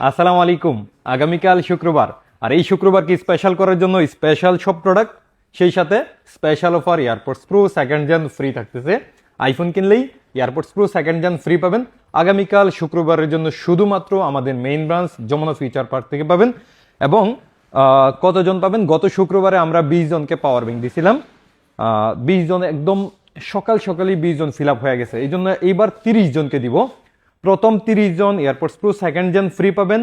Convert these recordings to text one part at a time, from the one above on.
আসসালামু আলাইকুম। আগামীকাল শুক্রবার। আর এই শুক্রবারকে স্পেশাল করার জন্য স্পেশাল সব প্রোডাক্ট সেই সাথে special offer AirPods Pro second gen free থাকতেছে। আইফোন কিনলেই AirPods Pro second gen free পাবেন। আগামীকাল শুক্রবারের জন্য শুধুমাত্র আমাদের main branch Jamuna Future Park থেকে পাবেন। এবং কতজন পাবেন? গত শুক্রবারে আমরা বিশ জনকে পাওয়ার ব্যাংক দিয়েছিলাম বিশ জন একদম সকাল সকালই বিশ জন ফিল আপ হয়ে গেছে। এই জন্য এইবার তিরিশ জনকে দিব। প্রথম তিরিশ জন AirPods Pro second gen free পাবেন।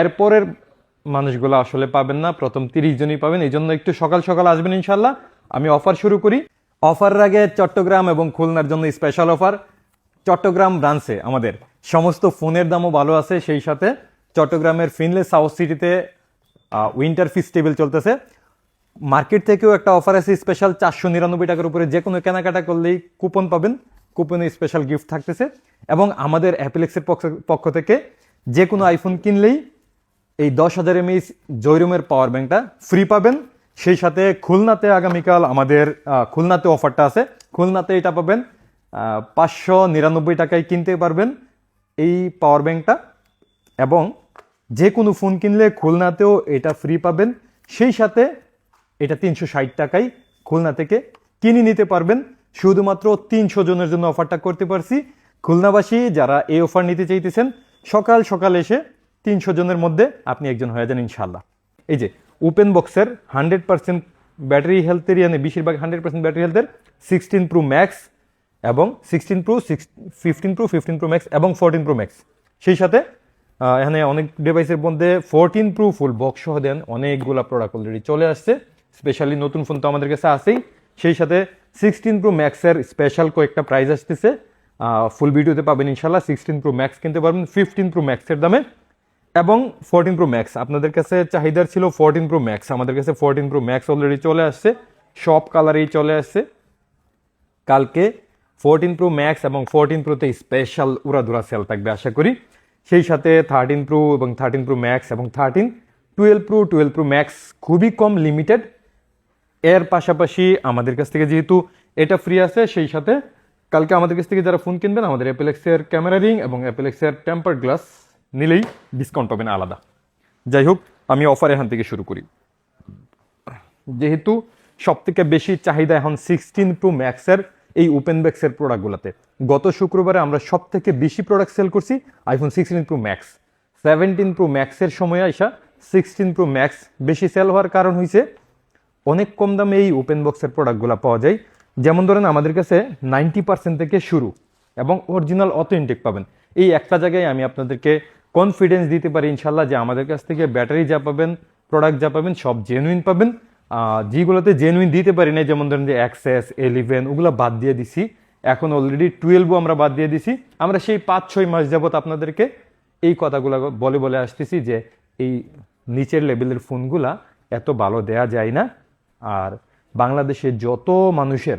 এরপরের মানুষগুলো আসলে পাবেন না, প্রথম তিরিশ জনই পাবেন। এই জন্য একটু সকাল সকাল আসবেন ইনশাল্লাহ আমি অফার শুরু করি। অফারের আগে চট্টগ্রাম এবং খুলনার জন্য স্পেশাল অফার চট্টগ্রাম ব্রাঞ্চে আমাদের সমস্ত ফোনের দামও ভালো আছে, সেই সাথে চট্টগ্রামের ফিনলে সাউথ সিটিতে উইন্টার ফেস্টিভ্যাল চলতেছে। মার্কেট থেকেও একটা অফার আছে স্পেশাল চারশো নিরানব্বই টাকার উপরে। যে কোনো কেনাকাটা করলেই কুপন পাবেন। কুপনে স্পেশাল গিফট থাকতেছে এবং আমাদের অ্যাপিলেক্সের পক্ষ পক্ষ থেকে যে কোনো আইফোন কিনলেই এই দশ হাজার এমএইচ জৈরুমের পাওয়ার ব্যাংকটা ফ্রি পাবেন। সেই সাথে খুলনাতে আগামীকাল আমাদের খুলনাতে অফারটা আছে। খুলনাতে এটা পাবেন পাঁচশো নিরানব্বই টাকায় কিনতে পারবেন এই পাওয়ার ব্যাংকটা এবং যে কোনো ফোন কিনলে খুলনাতেও এটা ফ্রি পাবেন। সেই সাথে এটা তিনশো ষাট টাকায় খুলনা থেকে কিনে নিতে পারবেন। শুধুমাত্র তিনশো জনের জন্য অফারটা করতে পারছি। খুলনাবাসী যারা এই অফার নিতে চাইতেছেন, সকাল সকাল এসে তিনশো জনের মধ্যে আপনি একজন হয়ে যান ইনশাল্লাহ এই যে ওপেন বক্সের হান্ড্রেড পার্সেন্ট ব্যাটারি হেলথের ইয়ানে বেশিরভাগ হান্ড্রেড পার্সেন্ট ব্যাটারি হেলথের সিক্সটিন প্রো ম্যাক্স এবং sixteen Pro six fifteen Pro fifteen Pro Max এবং ফোরটিন প্রো ম্যাক্স সেই সাথে এখানে অনেক ডিভাইসের মধ্যে ফোরটিন প্রো ফুল বক্স সহ দেন অনেকগুলো প্রোডাক্ট অলরেডি চলে আসছে। স্পেশালি নতুন ফোন তো আমাদের কাছে আছেই। সেই সাথে সিক্সটিন প্রো ম্যাক্সের স্পেশাল কয়েকটা প্রাইস আসতেছে। ফুল ভিডিওতে পাবেন ইনশাল্লাহ সিক্সটিন প্রো ম্যাক্স কিনতে পারবেন ফিফটিন প্রো ম্যাক্সের দামে। এবং ফোরটিন প্রো ম্যাক্স আপনাদের কাছে চাহিদার ছিল ফোরটিন প্রো ম্যাক্স আমাদের কাছে ফোরটিন প্রো ম্যাক্স অলরেডি চলে আসছে। সব কালারেই চলে আসছে। কালকে ফোরটিন প্রো ম্যাক্স এবং ফোরটিন প্রোতে স্পেশাল উড়াধুরা সেল থাকবে, আশা করি। সেই সাথে থার্টিন প্রো এবং থার্টিন প্রো ম্যাক্স এবং thirteen twelve Pro twelve Pro Max খুবই কম লিমিটেড এর পাশাপাশি আমাদের কাছ থেকে যেহেতু এটা ফ্রি আছে, সেই সাথে কালকে আমাদের কাছ থেকে যারা ফোন কিনবেন, আমাদের অ্যাপেলেক্সের ক্যামেরা রিং এবং অ্যাপেলেক্সের টেম্পার গ্লাস নিলেই ডিসকাউন্ট পাবেন আলাদা। যাই হোক, আমি অফার এখান থেকে শুরু করি। যেহেতু সব থেকে বেশি চাহিদা এখন সিক্সটিন প্রো ম্যাক্সের এই ওপেন ব্যাক্সের প্রোডাক্টগুলোতে গত শুক্রবারে আমরা সব থেকে বেশি প্রোডাক্ট সেল করছি iPhone sixteen Pro Max seventeen Pro ম্যাক্সের সময় আইসা সিক্সটিন প্রো ম্যাক্স বেশি সেল হওয়ার কারণ হয়েছে অনেক কম দামে এই ওপেন বক্সের প্রোডাক্টগুলো পাওয়া যায়। যেমন ধরেন আমাদের কাছে নাইনটি পার্সেন্ট থেকে শুরু এবং অরিজিনাল অথেন্টিক পাবেন। এই একটা জায়গায় আমি আপনাদেরকে কনফিডেন্স দিতে পারি ইনশাল্লাহ যে আমাদের কাছ থেকে ব্যাটারি যা পাবেন প্রোডাক্ট যা পাবেন, সব জেনুইন পাবেন। যেগুলোতে জেনুইন দিতে পারি না যেমন ধরেন যে অ্যাক্সেস এলিভেন ওগুলো বাদ দিয়ে দিছি। এখন অলরেডি টুয়েলভও আমরা বাদ দিয়ে দিছি। আমরা সেই পাঁচ ছয় মাস যাবত আপনাদেরকে এই কথাগুলো বলে বলে আসতেছি যে এই নিচের লেভেলের ফোনগুলা এত ভালো দেয়া যায় না। আর বাংলাদেশে যত মানুষের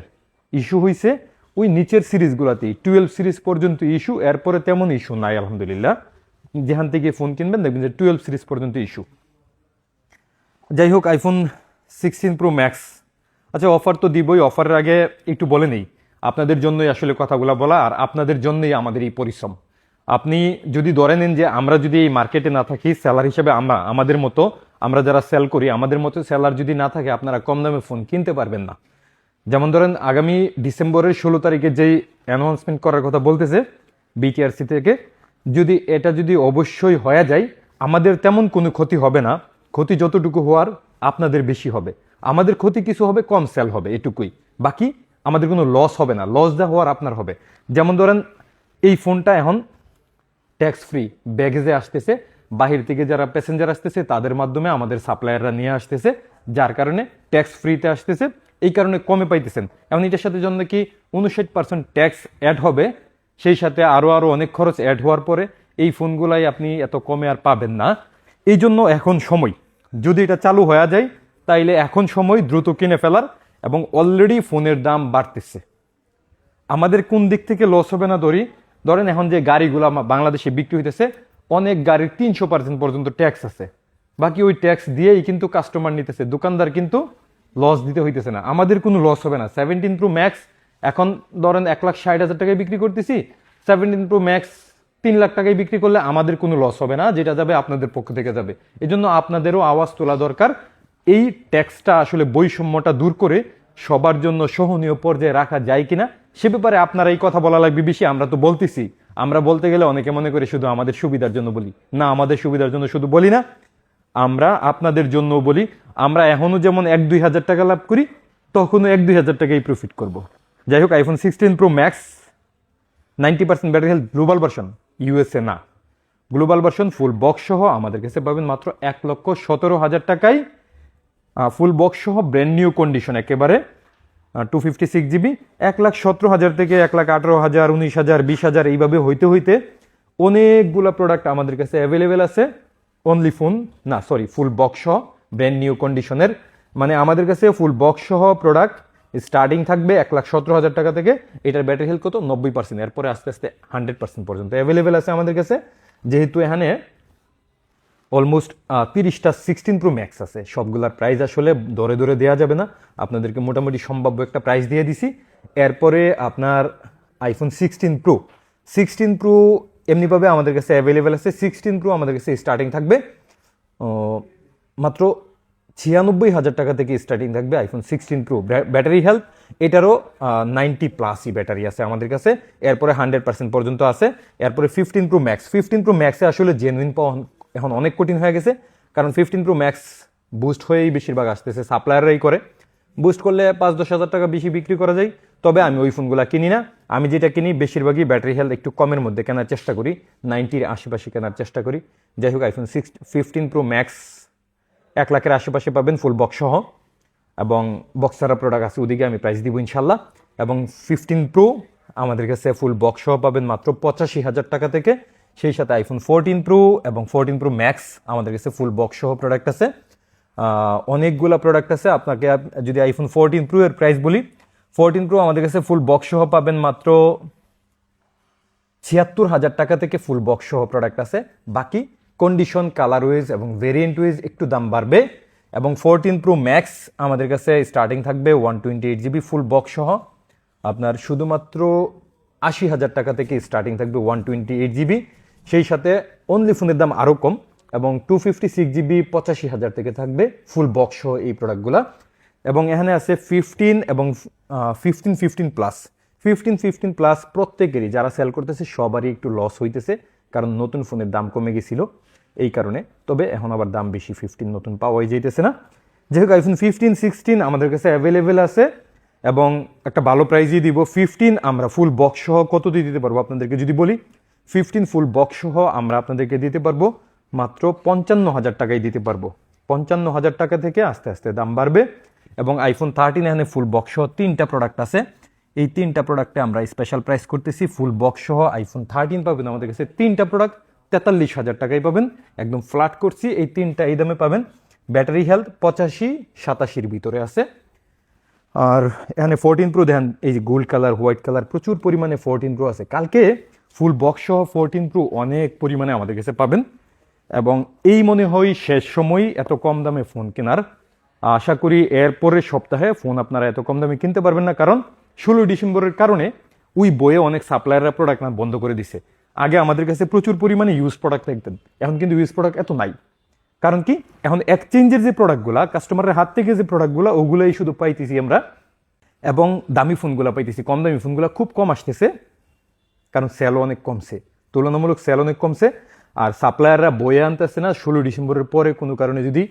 ইস্যু হয়েছে ওই নিচের সিরিজগুলোতেই টুয়েলভ সিরিজ পর্যন্ত ইস্যু, এরপরে তেমন ইস্যু নাই, আলহামদুলিল্লাহ। যেখান থেকে ফোন কিনবেন, দেখবেন যে টুয়েলভ সিরিজ পর্যন্ত ইস্যু। যাই হোক আইফোন সিক্সটিন প্রো ম্যাক্স আচ্ছা অফার তো দিবই অফারের আগে একটু বলে নেই। আপনাদের জন্যই আসলে কথাগুলো বলা, আর আপনাদের জন্যই আমাদের এই পরিশ্রম। আপনি যদি ধরে নেন যে আমরা যদি এই মার্কেটে না থাকি সেলার হিসেবে আমরা, আমাদের মতো, আমরা যারা সেল করি, আমাদের মতো সেলার যদি না থাকে, আপনারা কম দামে ফোন কিনতে পারবেন না। যেমন ধরেন, আগামী ডিসেম্বরের ষোলো তারিখে যেই অ্যানাউন্সমেন্ট করার কথা বলতেছে বিটিআরসি থেকে, যদি এটা যদি অবশ্যই হয়ে যায়, আমাদের তেমন কোনো ক্ষতি হবে না। ক্ষতি যতটুকু হওয়ার, আপনাদের বেশি হবে। আমাদের ক্ষতি কিছু হবে, কম সেল হবে, এটুকুই। বাকি, আমাদের কোনো লস হবে না। লস যা হওয়ার আপনার হবে। যেমন ধরেন, এই ফোনটা এখন ট্যাক্স ফ্রি ব্যাগেজে আসতেছে, বাহির থেকে যারা প্যাসেঞ্জার আসতেছে, তাদের মাধ্যমে আমাদের সাপ্লায়াররা নিয়ে আসতেছে, যার কারণে ট্যাক্স ফ্রিতে আসতেছে, এই কারণে কমে পাইতেছেন। এখন এটার সাথে জন্য কি উনষাট পার্সেন্ট ট্যাক্স অ্যাড হবে, সেই সাথে আরও আরও অনেক খরচ অ্যাড হওয়ার পরে এই ফোনগুলাই আপনি এত কমে আর পাবেন না। এই জন্য এখন সময়। যদি এটা চালু হয়ে যায়, তাইলে এখন সময় দ্রুত কিনে ফেলার এবং অলরেডি ফোনের দাম বাড়তেছে। আমাদের কোন দিক থেকে লস হবে না ধরি ধরেন এখন যে গাড়িগুলো বাংলাদেশে বিক্রি হইতেছে, অনেক গাড়ির তিনশো পার্সেন্ট পর্যন্ত ট্যাক্স আছে। বাকি ওই ট্যাক্স দিয়েই কিন্তু কাস্টমার নিতেছে। দোকানদার কিন্তু লস দিতে হইতেছে না। আমাদের কোনো লস হবে না। সেভেন্টিন প্রো ম্যাক্স এখন ধরেন এক লাখ ষাট হাজার টাকায় বিক্রি করতেছি সেভেন্টিন প্রো ম্যাক্স তিন লাখ টাকায় বিক্রি করলে আমাদের কোনো লস হবে না, যেটা যাবে আপনাদের পক্ষ থেকে যাবে। এজন্য আপনাদেরও আওয়াজ তোলা দরকার। এই ট্যাক্সটা আসলে বৈষম্যটা দূর করে সবার জন্য সহনীয় পর্যায়ে রাখা যায় কিনা, সে ব্যাপারে আপনারা এই কথা বলা লাগবে বেশি, আমরা তো বলতেছি। আমরা বলতে গেলে অনেকে মনে করে শুধু আমাদের সুবিধার জন্য বলি। না, আমাদের সুবিধার জন্য শুধু বলি না, আমরা আপনাদের জন্য বলি, আমরা এখনও যেমন এক দুই হাজার টাকা লাভ করি, তখনও এক দুই হাজার টাকাই প্রফিট করব। যাই হোক iPhone sixteen Pro Max ninety percent battery health global version USA না। গ্লোবাল ভার্সন ফুল বক্স সহ আমাদের কাছে পাবেন মাত্র এক লক্ষ সতেরো হাজার টাকায়। ফুল বক্স সহ ব্র্যান্ড নিউ কন্ডিশন একেবারে টু ফিফটি সিক্স জিবি এক লাখ সতেরো হাজার থেকে এক লাখ আঠারো হাজার, উনিশ হাজার, বিশ হাজার, এইভাবে হইতে হইতে অনেকগুলো প্রোডাক্ট আমাদের কাছে অ্যাভেলেবেল আছে। অনলি ফোন না সরি ফুল বক্স সহ ব্র্যান্ড নিউ কন্ডিশনের মানে আমাদের কাছে ফুল বক্স সহ প্রোডাক্ট স্টার্টিং থাকবে এক লাখ সতেরো হাজার টাকা থেকে। এটার ব্যাটারি হেলথ কত? নব্বই পার্সেন্ট এরপরে আস্তে আস্তে হান্ড্রেড পার্সেন্ট পর্যন্ত অ্যাভেলেবেল আছে আমাদের কাছে। যেহেতু এখানে অলমোস্ট তিরিশটা সিক্সটিন প্রো ম্যাক্স আছে। সবগুলার প্রাইস আসলে দরে দরে দেওয়া যাবে না। আপনাদেরকে মোটামুটি সম্ভাব্য একটা প্রাইস দিয়ে দিছি। এরপরে আপনার iPhone sixteen Pro sixteen Pro এমনিভাবে আমাদের কাছে অ্যাভেলেবেল আছে। সিক্সটিন প্রো আমাদের কাছে স্টার্টিং থাকবে মাত্র ছিয়ানব্বই হাজার টাকা থেকে স্টার্টিং থাকবে iPhone sixteen Pro battery health এটারও নাইনটি প্লাসই ব্যাটারি আছে আমাদের কাছে। এরপরে হান্ড্রেড পার্সেন্ট পর্যন্ত আছে। এরপরে fifteen Pro Max fifteen Pro ম্যাক্সে আসলে জেনুইন এখন অনেক কঠিন হয়ে গেছে, কারণ ফিফটিন প্রো ম্যাক্স বুস্ট হয়েই বেশিরভাগ আসতেছে সাপ্লায়াররাই করে। বুস্ট করলে পাঁচ দশ হাজার টাকা বেশি বিক্রি করা যায়, তবে আমি ওই ফোনগুলো কিনি না। আমি যেটা কিনি, বেশিরভাগই ব্যাটারি হেলথ একটু কমের মধ্যে কেনার চেষ্টা করি নাইনটির আশেপাশে কেনার চেষ্টা করি। যাই হোক iPhone six fifteen Pro Max এক লাখের আশেপাশে পাবেন ফুল বক্স সহ, এবং বক্স ছাড়া প্রোডাক্ট আছে, ওদিকে আমি প্রাইস দিব ইনশাল্লাহ এবং ফিফটিন প্রো আমাদের কাছে ফুল বক্স সহ পাবেন মাত্র পঁচাশি হাজার টাকা থেকে। সেই সাথে আইফোন ফোরটিন প্রো এবং ফোরটিন প্রো ম্যাক্স আমাদের কাছে ফুল বক্স সহ প্রোডাক্ট আছে। অনেকগুলো প্রোডাক্ট আছে। আপনাকে যদি আইফোন ফোরটিন প্রো এর প্রাইস বলি ফোরটিন প্রো আমাদের কাছে ফুল বক্স সহ পাবেন মাত্র ছিয়াত্তর হাজার টাকা থেকে ফুল বক্স সহ প্রোডাক্ট আছে। বাকি কন্ডিশন কালার ওয়েজ এবং ভেরিয়েন্ট ওয়েজ একটু দাম বাড়বে। এবং ফোরটিন প্রো ম্যাক্স আমাদের কাছে স্টার্টিং থাকবে one twenty eight GB full box সহ। আপনার শুধুমাত্র আশি হাজার টাকা থেকে স্টার্টিং থাকবে ওয়ান টোয়েন্টি এইট জিবি সেই সাথে অনলি ফোনের দাম আরও কম এবং টু ফিফটি সিক্স জিবি পঁচাশি হাজার থেকে থাকবে ফুল বক্স সহ এই প্রোডাক্টগুলা এবং এখানে আছে ফিফটিন এবং fifteen fifteen plus fifteen fifteen plus প্রত্যেকেরই যারা সেল করতেছে সবারই একটু লস হইতেছে, কারণ নতুন ফোনের দাম কমে গেছিল এই কারণে। তবে এখন আবার দাম বেশি ফিফটিন নতুন পাওয়াই যাইতেছে না। যেহেতু আইফোন ফিফটিন সিক্সটিন আমাদের কাছে অ্যাভেলেবেল আছে এবং একটা ভালো প্রাইজই দিব। ফিফটিন আমরা ফুল বক্স সহ কত দিয়ে দিতে পারব আপনাদেরকে যদি বলি? ফিফটিন ফুল বক্স সহ আমরা আপনাদেরকে দিতে পারব মাত্র পঞ্চান্ন হাজার টাকায় দিতে পারব। পঞ্চান্ন হাজার টাকা থেকে আস্তে আস্তে দাম বাড়বে এবং আইফোন থার্টিন এখানে ফুল বক্স সহ তিনটা প্রোডাক্ট আছে। এই তিনটা প্রোডাক্টে আমরা স্পেশাল প্রাইস করতেছি ফুল বক্স সহ আইফোন থার্টিন পাবেন। আমাদের কাছে তিনটা প্রোডাক্ট তেতাল্লিশ হাজার টাকায় পাবেন। একদম ফ্ল্যাট করছি, এই তিনটা এই দামে পাবেন। ব্যাটারি হেলথ পঁচাশি, সাতাশির ভিতরে আছে। আর এখানে ফোরটিন প্রো দেখেন এই যে গোল্ড কালার হোয়াইট কালার প্রচুর পরিমাণে ফোরটিন প্রো আছে। কালকে ফুল বক্স সহ ফোরটিন প্রো অনেক পরিমাণে আমাদের কাছে পাবেন। এবং এই মনে হয় শেষ সময় এত কম দামে ফোন কেনার। আশা করি এর পরের সপ্তাহে ফোন আপনারা এত কম দামে কিনতে পারবেন না, কারণ ষোলোই ডিসেম্বরের কারণে ওই বইয়ে অনেক সাপ্লায়াররা প্রোডাক্ট না বন্ধ করে দিছে। আগে আমাদের কাছে প্রচুর পরিমাণে ইউজ প্রোডাক্ট থাকতেন, এখন কিন্তু ইউজ প্রোডাক্ট এত নাই। কারণ কি? এখন এক্সচেঞ্জের যে প্রোডাক্টগুলা কাস্টমারের হাত থেকে যে প্রোডাক্টগুলো ওগুলোই শুধু পাইতেছি আমরা। এবং দামি ফোনগুলো পাইতেছি, কম দামি ফোনগুলো খুব কম আসতেছে। কারণ সেলও অনেক কমছে। তুলনামূলক সেল অনেক কমছে, আর সাপ্লায়াররা বয়ে আনতেছে না। ষোলো ডিসেম্বরের পরে কোনো কারণে যদি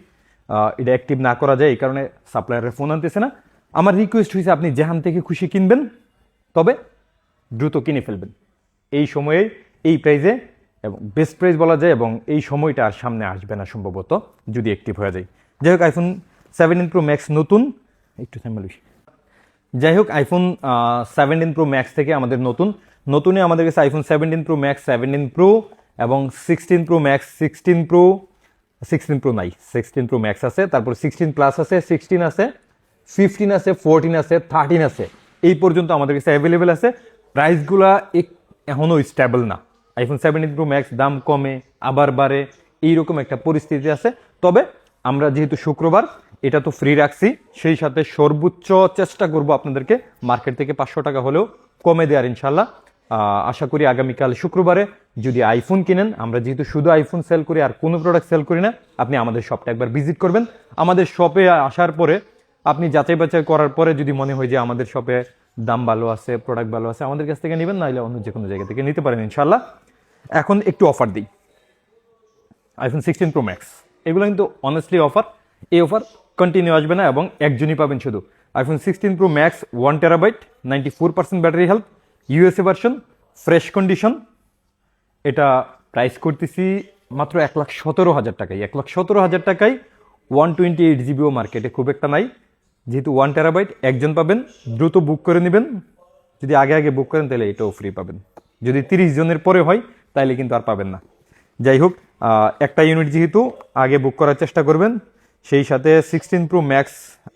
এটা অ্যাক্টিভ না করা যায়, এই কারণে সাপ্লায়াররা ফোন আনতেছে না। আমার রিকোয়েস্ট হয়েছে আপনি যেখান থেকে খুশি কিনবেন, তবে দ্রুত কিনে ফেলবেন। এই সময়ে এই প্রাইজে এবং বেস্ট প্রাইস বলা যায় এবং এই সময়টা আর সামনে আসবে না সম্ভবত, যদি অ্যাক্টিভ হয়ে যায়। যাই হোক আইফোন সেভেন্টিন প্রো ম্যাক্স নতুন। একটু থামলি যাই হোক আইফোন সেভেন্টিন প্রো ম্যাক্স থেকে আমাদের নতুন। নতুনে আমাদের কাছে iPhone seventeen Pro Max seventeen Pro এবং sixteen Pro Max sixteen Pro sixteen Pro নাই সিক্সটিন প্রো ম্যাক্স আছে, তারপর সিক্সটিন প্লাস আছে সিক্সটিন আছে ফিফটিন আছে ফোরটিন আছে থার্টিন আছে। এই পর্যন্ত আমাদের কাছে অ্যাভেলেবেল আছে। প্রাইসগুলা এখনও স্টেবল না। আইফোন সেভেন্টিন প্রো ম্যাক্স দাম কমে, আবার বাড়ে, এইরকম একটা পরিস্থিতি আছে। তবে আমরা যেহেতু শুক্রবার, এটা তো ফ্রি রাখছি, সেই সাথে সর্বোচ্চ চেষ্টা করব আপনাদেরকে মার্কেট থেকে পাঁচশো টাকা হলেও কমে দেওয়ার ইনশাল্লাহ আশা করি আগামীকাল শুক্রবারে যদি আইফোন কিনেন, আমরা যেহেতু শুধু আইফোন সেল করি আর কোনো প্রোডাক্ট সেল করি না, আপনি আমাদের শপটা একবার ভিজিট করবেন। আমাদের শপে আসার পরে, আপনি যাচাই বাছাই করার পরে যদি মনে হয় যে আমাদের শপে দাম ভালো আছে প্রোডাক্ট ভালো আছে, আমাদের কাছ থেকে নেবেন, নাহলে অন্য যে কোনো জায়গা থেকে নিতে পারেন ইনশাল্লাহ এখন একটু অফার দিই। আইফোন সিক্সটিন প্রো ম্যাক্স এগুলো কিন্তু অনেস্টলি অফার এই অফার কন্টিনিউ আসবে না এবং একজনই পাবেন শুধু। IPhone sixteen Pro Max one terabyte ninety four percent battery health USA version fresh condition এটা প্রাইস করতেছি মাত্র এক লাখ সতেরো হাজার টাকায়। এক লাখ সতেরো হাজার টাকায় ওয়ান টোয়েন্টি এইট জিবিও মার্কেটে খুব একটা নাই। যেহেতু ওয়ান টেরাবাইট একজন পাবেন, দ্রুত বুক করে নেবেন। যদি আগে আগে বুক করেন, তাহলে এটাও ফ্রি পাবেন। যদি তিরিশ জনের পরে হয়, তাহলে কিন্তু আর পাবেন না। যাই হোক একটা ইউনিট যেহেতু আগে বুক করার চেষ্টা করবেন, সেই সাথে সিক্সটিন প্রো ম্যাক্স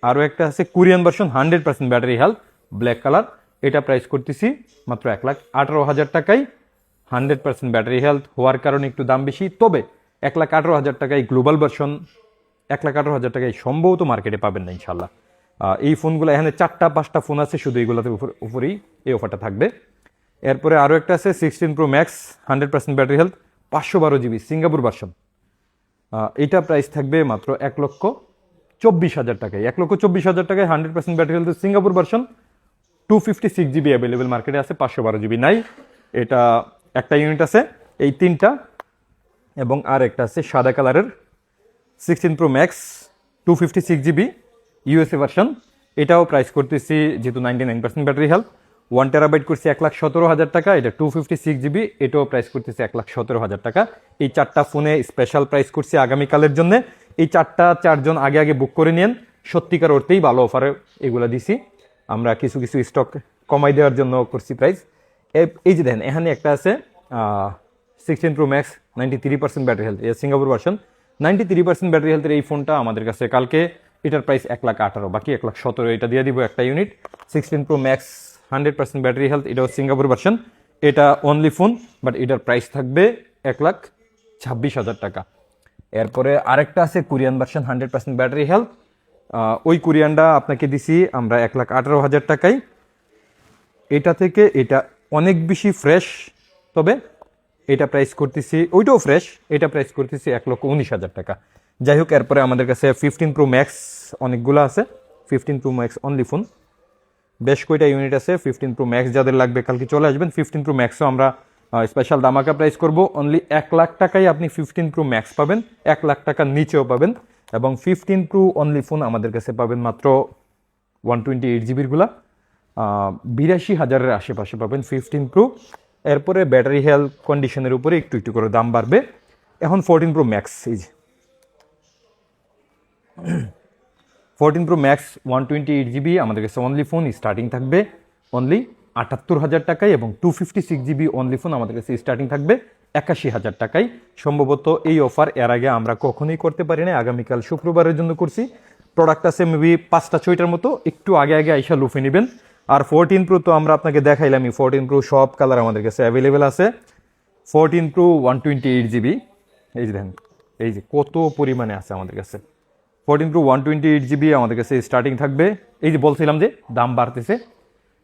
আরও একটা আছে। Korean version hundred percent battery health black colour এটা প্রাইস করতেছি মাত্র এক লাখ আঠারো হাজার টাকায়। হান্ড্রেড পার্সেন্ট ব্যাটারি হেলথ হওয়ার কারণে একটু দাম বেশি। তবে এক লাখ আঠারো হাজার টাকায় গ্লোবাল ভার্সন এক লাখ আঠারো হাজার টাকায় সম্ভবত মার্কেটে পাবেন না ইনশাল্লাহ এই ফোনগুলো এখানে চারটা, পাঁচটা ফোন আছে, শুধু এইগুলোতে উপর- উপরেই এই অফারটা থাকবে। এরপরে আরও একটা আছে sixteen Pro Max hundred percent battery health পাঁচশো বারো জিবি সিঙ্গাপুর ভার্সন এটা প্রাইস থাকবে মাত্র এক লক্ষ চব্বিশ হাজার টাকায়। এক লক্ষ চব্বিশ হাজার টাকায় hundred percent battery health Singapore version two fifty six GB available মার্কেটে আছে, পাঁচশো বারো জিবি নাই। এটা একটা ইউনিট আছে, এই তিনটা। এবং আর একটা আছে, সাদা কালারের sixteen Pro Max two fifty six GB USA version এটাও প্রাইস করতেছি যেহেতু ninety nine percent battery health one terabyte করছি এক লাখ সতেরো হাজার টাকা, এটা টু ফিফটি সিক্স জিবি এটাও প্রাইস করতেছি এক লাখ সতেরো হাজার টাকা। এই চারটা ফোনে স্পেশাল প্রাইস করছি আগামীকালের জন্য। এই চারটা চারজন আগে আগে বুক করে নিন সত্যিকার অর্থেই ভালো অফারে এগুলো দিছি। আমরা কিছু কিছু স্টক কমাই দেওয়ার জন্য করছি প্রাইস এই যে দেখেন, এখানে একটা আছে sixteen Pro Max ninety three percent battery health Singapore version ninety three percent battery হেলথের এই ফোনটা আমাদের কাছে কালকে, এটার প্রাইস এক লাখ আঠারো, বাকি এক লাখ সতেরো, এটা দিয়ে দিব একটা unit sixteen Pro Max hundred percent battery health এটাও সিঙ্গাপুর ভার্সন এটা অনলি ফোন বাট এটার প্রাইস থাকবে এক লাখ ছাব্বিশ হাজার টাকা। এরপরে আরেকটা আছে Korean version hundred percent battery health ওই কোরিয়ানটা আপনাকে দিছি, আমরা এক লাখ আঠারো হাজার টাকায় এটা থেকে এটা অনেক বেশি ফ্রেশ তবে এটা প্রাইস করতেছি, ওইটাও ফ্রেশ এটা প্রাইস করতেছি এক লক্ষ উনিশ হাজার টাকা। যাই হোক, এরপরে আমাদের কাছে ফিফটিন প্রো ম্যাক্স অনেকগুলো আছে fifteen Pro Max only phone বেশ কয়টা ইউনিট আছে ফিফটিন প্রো ম্যাক্স যাদের লাগবে কালকে চলে আসবেন ফিফটিন প্রো ম্যাক্সও আমরা স্পেশাল দামাকা প্রাইস করব। অনলি এক লাখ টাকায় আপনি ফিফটিন প্রো ম্যাক্স পাবেন, এক লাখ টাকার নিচেও পাবেন। এবং ফিফটিন প্রো অনলি ফোন আমাদের কাছে পাবেন মাত্র ওয়ান টোয়েন্টি এইট জিবিরগুলা বিরাশি হাজারের আশেপাশে পাবেন ফিফটিন প্রো এরপরে ব্যাটারি হেলথ কন্ডিশনের উপরে একটু একটু করে দাম বাড়বে। এখন ফোরটিন প্রো ম্যাক্স এই যে। Fourteen Pro Max one twenty eight GB আমাদের কাছে অনলি ফোন স্টার্টিং থাকবে অনলি আটাত্তর হাজার টাকায় এবং two fifty six GB only phone আমাদের কাছে স্টার্টিং থাকবে। একাশি হাজার টাকায়। সম্ভবত এই অফার এর আগে আমরা কখনোই করতে পারি না আগামীকাল শুক্রবারের জন্য করছি। প্রোডাক্ট আছে মেবি পাঁচটা, ছয়টার মতো। একটু আগে আগে আইসা লুফে নেবেন। আর ফোরটিন প্রো তো আমরা আপনাকে দেখাইলামই ফোরটিন প্রো সব কালার আমাদের কাছে অ্যাভেলেবেল আছে। Fourteen Pro one twenty eight GB এই যে দেখেন, এই যে কত পরিমাণে আছে আমাদের কাছে। Fourteen Pro one twenty eight GB আমাদের কাছে স্টার্টিং থাকবে। এই যে বলছিলাম যে দাম বাড়তেছে।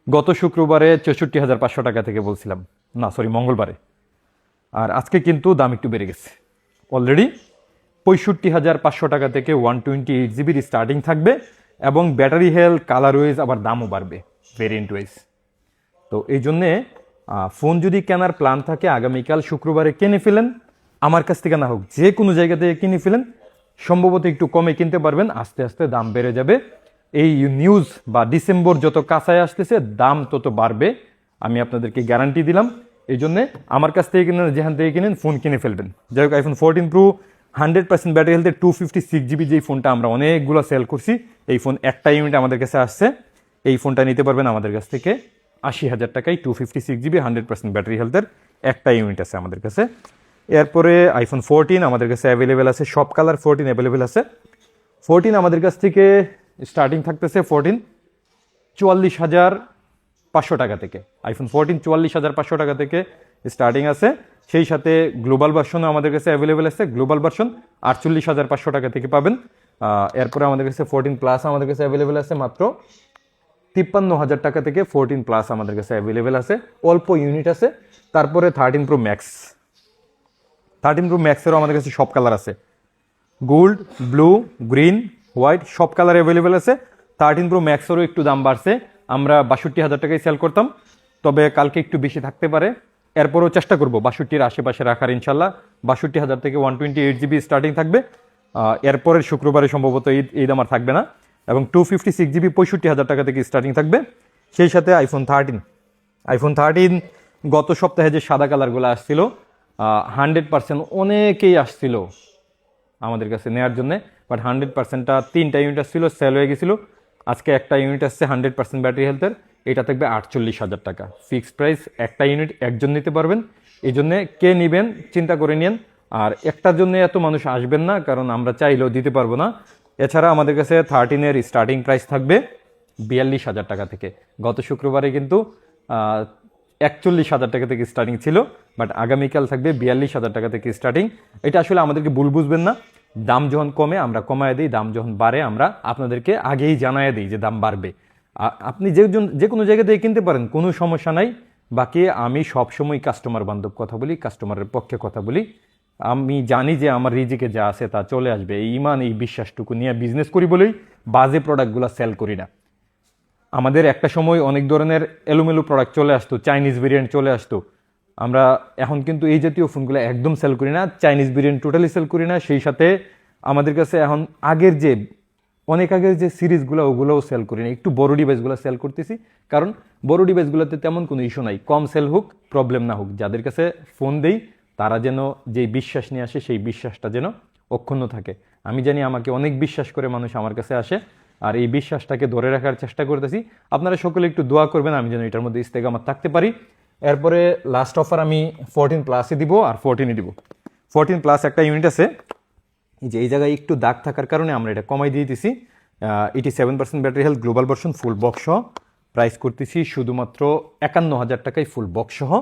গত শুক্রবারে চৌষট্টি হাজার পাঁচশো টাকা থেকে বলছিলাম। না সরি মঙ্গলবারে। আর আজকে কিন্তু দাম একটু বেড়ে গেছে। অলরেডি পঁয়ষট্টি হাজার পাঁচশো টাকা থেকে ওয়ান টোয়েন্টি এইট জিবির স্টার্টিং থাকবে এবং ব্যাটারি হেলথ কালার ওয়াইজ আবার দামও বাড়বে ভেরিয়েন্ট ওয়াইজ তো এই জন্যে ফোন যদি কেনার প্ল্যান থাকে, আগামীকাল শুক্রবারে কিনে ফেলেন। আমার কাছ থেকে না হোক যে কোনো জায়গা থেকে কিনে ফেলেন, সম্ভবত একটু কমে কিনতে পারবেন, আস্তে আস্তে দাম বেড়ে যাবে। এই নিউজ বা ডিসেম্বর যত কাছায় আসতেছে, দাম তত বাড়বে, আমি আপনাদেরকে গ্যারান্টি দিলাম। এই জন্যে আমার কাছ থেকে কিনেন, যেখান থেকে কিনেন ফোন কিনে ফেলবেন। যাই হোক iPhone fourteen Pro hundred percent battery হেলথের টু ফিফটি সিক্স জিবি যেই ফোনটা আমরা অনেকগুলো সেল করছি, এই ফোন একটা ইউনিট আমাদের কাছে আসছে। এই ফোনটা নিতে পারবেন আমাদের কাছ থেকে আশি হাজার টাকায় two fifty six GB hundred percent battery হেলথের একটা ইউনিট আছে আমাদের কাছে। এরপরে আইফোন ফোরটিন আমাদের কাছে অ্যাভেলেবেল আছে সব কালার ফোরটিন অ্যাভেলেবেল আছে। ফোরটিন আমাদের কাছ থেকে স্টার্টিং থাকতেছে ফোরটিন চুয়াল্লিশ হাজার পাঁচশো টাকা থেকে। আইফোন ফোরটিন চুয়াল্লিশ হাজার পাঁচশো টাকা থেকে স্টার্টিং আছে। সেই সাথে গ্লোবাল ভার্সনও আমাদের কাছে অ্যাভেলেবেল আছে। গ্লোবাল ভার্সন আটচল্লিশ হাজার পাঁচশো টাকা থেকে পাবেন। এরপরে আমাদের কাছে ফোরটিন প্লাস আমাদের কাছে অ্যাভেলেবেল আছে মাত্র তিপ্পান্ন হাজার টাকা থেকে ফোরটিন প্লাস আমাদের কাছে অ্যাভেলেবেল আছে। অল্প ইউনিট আছে। তারপরে thirteen pro max thirteen pro ম্যাক্সেরও আমাদের কাছে সব কালার আছে। গোল্ড ব্লু গ্রিন হোয়াইট সব কালার অ্যাভেলেবেল আছে। থার্টিন প্রো ম্যাক্সেরও একটু দাম বাড়ছে। আমরা বাষট্টি হাজার টাকায় সেল করতাম। তবে কালকে একটু বেশি থাকতে পারে। এরপরও চেষ্টা করব বাষট্টির আশেপাশে রাখার ইনশাল্লাহ। বাষট্টি হাজার থেকে one twenty eight GB starting থাকবে এরপরের শুক্রবারে সম্ভবত ঈদ ঈদ আমার থাকবে না। এবং টু ফিফটি সিক্স জিবি পঁয়ষট্টি হাজার টাকা থেকে স্টার্টিং থাকবে। সেই সাথে আইফোন থার্টিন আইফোন থার্টিন গত সপ্তাহে যে সাদা কালারগুলো আসছিল হান্ড্রেড পার্সেন্ট অনেকেই আসছিল আমাদের কাছে নেওয়ার জন্যে। বাট হান্ড্রেড পার্সেন্টটা তিনটা ইউনিট আসছিল সেল হয়ে গেছিল। আজকে একটা ইউনিট আসছে হান্ড্রেড পার্সেন্ট ব্যাটারি হেলথের এটা থাকবে আটচল্লিশ হাজার টাকা। ফিক্সড প্রাইস একটা ইউনিট একজন নিতে পারবেন। এই জন্যে কে নেবেন, চিন্তা করে নিন আর একটার জন্য এত মানুষ আসবেন না, কারণ আমরা চাইলেও দিতে পারব না। এছাড়া আমাদের কাছে থার্টিনের স্টার্টিং প্রাইস থাকবে বিয়াল্লিশ হাজার টাকা থেকে। গত শুক্রবারে কিন্তু একচল্লিশ হাজার টাকা থেকে স্টার্টিং ছিল বাট আগামীকাল থাকবে বিয়াল্লিশ হাজার টাকা থেকে স্টার্টিং এটা আসলে আমাদেরকে ভুল বুঝবেন না। দাম যখন কমে, আমরা কমায় দিই, দাম যখন বাড়ে, আমরা আপনাদেরকে আগেই জানায় দিই যে দাম বাড়বে। আপনি যে যে কোনো জায়গা থেকে কিনতে পারেন, কোনো সমস্যা নাই। বাকি আমি সবসময় কাস্টমার বান্ধব কথা বলি কাস্টমারের পক্ষে কথা বলি। আমি জানি যে আমার রিজিকে যা আছে তা চলে আসবে। এই ইমান, এই বিশ্বাসটুকু নিয়ে বিজনেস করি বলেই বাজে প্রোডাক্টগুলো সেল করি না। আমাদের একটা সময় অনেক ধরনের এলোমেলো প্রোডাক্ট চলে আসতো চাইনিজ ভেরিয়েন্ট চলে আসতো। আমরা এখন কিন্তু এই জাতীয় ফোনগুলো একদম সেল করি না চাইনিজ ভেরিয়েন্ট টোটালি সেল করি না, সেই সাথে আমাদের কাছে এখন আগের যে, অনেক আগের যে সিরিজগুলো ওগুলোও সেল করি না। একটু বড় ডিভাইসগুলো সেল করতেছি, কারণ বড় ডিভাইসগুলোতে তেমন কোনো ইস্যু নাই। কম সেল হোক প্রবলেম না হোক, যাদের কাছে ফোন দেই, তারা যেন যে বিশ্বাস নিয়ে আসে, সেই বিশ্বাসটা যেন অক্ষুণ্ণ থাকে। আমি জানি আমাকে অনেক বিশ্বাস করে মানুষ আমার কাছে আসে, আর এই বিশ্বাসটাকে ধরে রাখার চেষ্টা করতেছি। আপনারা সকলে একটু দোয়া করবেন, আমি যেন এটার মধ্যে ইস্তেকামাত থাকতে পারি। এরপরে লাস্ট অফার আমি ফোরটিন প্লাসে দিব আর ফোরটিনে দিব। ফোরটিন প্লাস একটা ইউনিট আছে। যে, এই জায়গায় একটু দাগ থাকার কারণে আমরা এটা কমাই দিয়ে দিছি eighty seven percent battery health global version full box সহ। প্রাইস করতেছি শুধুমাত্র একান্ন হাজার টাকায় ফুল বক্স সহ।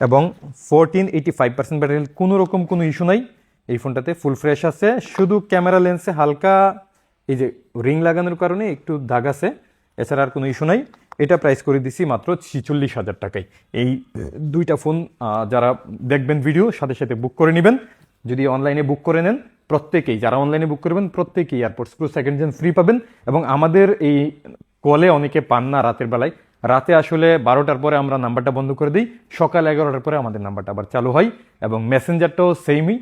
এবং fourteen eighty five percent battery health কোনো রকম কোনো ইস্যু নাই। এই ফোনটাতে ফুল ফ্রেশ আছে। শুধু ক্যামেরা লেন্সে হালকা, এই যে রিং লাগানোর কারণে একটু দাগ আছে। এছাড়া আর কোনো ইস্যু নাই। এটা প্রাইস করে দিছি মাত্র ছিচল্লিশ হাজার টাকায়। এই দুইটা ফোন যারা দেখবেন ভিডিও সাথে সাথে বুক করে নেবেন। যদি অনলাইনে বুক করে নেন, প্রত্যেকেই, যারা অনলাইনে বুক করবেন, প্রত্যেকেই AirPods pro second gen free পাবেন। এবং আমাদের এই কলে অনেকে পান না রাতের বেলায়। রাতে আসলে বারোটার পরে আমরা নাম্বারটা বন্ধ করে দিই। সকাল এগারোটার পরে আমাদের নাম্বারটা আবার চালু হয়। এবং মেসেঞ্জারটাও সেমই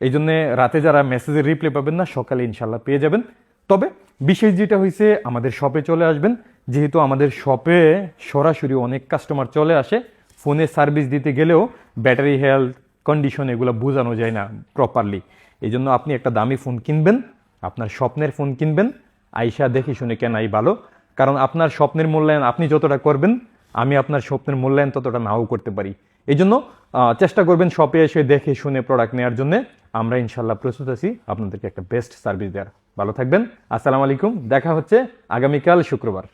এই জন্যে রাতে যারা মেসেজের রিপ্লাই পাবেন না, সকালে ইনশাল্লাহ পেয়ে যাবেন। তবে, বিশেষ যেটা হয়েছে আমাদের শপে চলে আসবেন। যেহেতু আমাদের শপে সরাসরি অনেক কাস্টমার চলে আসে ফোনে সার্ভিস দিতে গেলেও ব্যাটারি হেলথ কন্ডিশন এগুলো বোঝানো যায় না প্রপারলি এই জন্য আপনি একটা দামি ফোন কিনবেন, আপনার স্বপ্নের ফোন কিনবেন, আইসা দেখে শুনে কেনাই ভালো। কারণ আপনার স্বপ্নের মূল্যায়ন আপনি যতটা করবেন, আমি আপনার স্বপ্নের মূল্যায়ন ততটা নাও করতে পারি। এই জন্য চেষ্টা করবেন শপে এসে দেখে শুনে প্রোডাক্ট নেওয়ার জন্য। আমরা ইনশাল্লাহ প্রস্তুত আছি আপনাদেরকে একটা বেস্ট সার্ভিস দেওয়ার। ভালো থাকবেন, আসসালামু আলাইকুম, দেখা হচ্ছে আগামীকাল শুক্রবার।